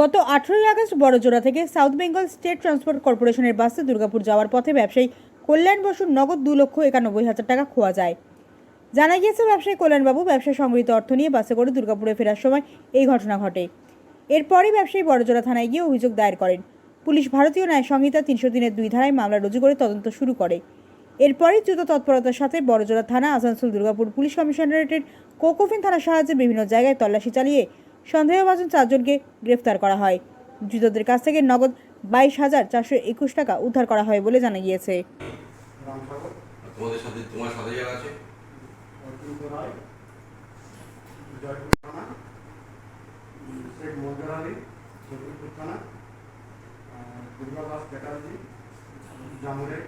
গত আঠেরোই আগস্ট বড়জোড়া থেকে সাউথ বেঙ্গল স্টেট ট্রান্সপোর্ট কর্পোরেশনের বাসে দুর্গাপুর যাওয়ার পথে ব্যবসায়ী কল্যাণ বসুর নগদ দু লক্ষ একানব্বই হাজার টাকা খোয়া যায়। জানা গিয়েছে, ব্যবসায়ী কল্যাণবাবু ব্যবসায় সংগৃহীত অর্থ নিয়ে বাসে করে দুর্গাপুরে ফেরার সময় এই ঘটনা ঘটে। এরপরই ব্যবসায়ী বড়জোড়া থানায় গিয়ে অভিযোগ দায়ের করেন। পুলিশ ভারতীয় ন্যায় সংহিতা তিনশো দিনের দুই ধারায় মামলা রুজু করে তদন্ত শুরু করে। এরপরই দ্রুত তৎপরতার সাথে বড়জোড়া থানা আসানসোল দুর্গাপুর পুলিশ কমিশনারেটের কোকোফিন থানার সাহায্যে বিভিন্ন জায়গায় তল্লাশি চালিয়ে সন্দেহভাজন চারজনকে গ্রেফতার করা হয়। ধৃতদের কাছ থেকে নগদ বাইশ হাজার চারশো একুশ টাকা উদ্ধার করা হয় বলে জানা গিয়েছে। তোমাদের সাথে তোমার সাথে যারা আছে? চ্যাটার্জি জামুরে